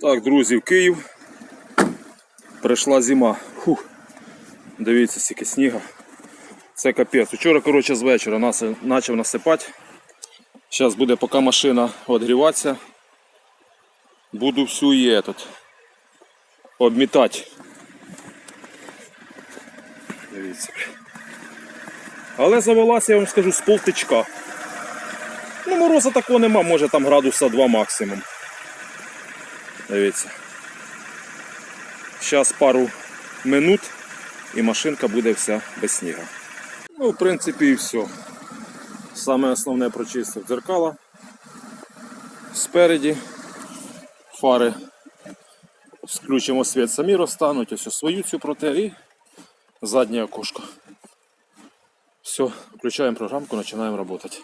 Так, друзі, в Київ. Прийшла зима. Фух. Дивіться, скільки сніга. Це капець. Вчора, коротше, з вечора нас почав насипати. Зараз буде, поки машина відгріватися. Буду всю її тут обмітати. Дивіться. Але завелася, я вам скажу, з полтичка. Ну, мороза такого нема, може там градуса 2 максимум. Дивіться. Зараз пару минут і машинка буде вся без снігу. Ну, в принципі, і все. Саме основне прочистив дзеркала. Спереді. Фари. Включимо світ, самі розтануть, ось свою цю проте і заднє окошко. Все, включаємо програмку, починаємо працювати.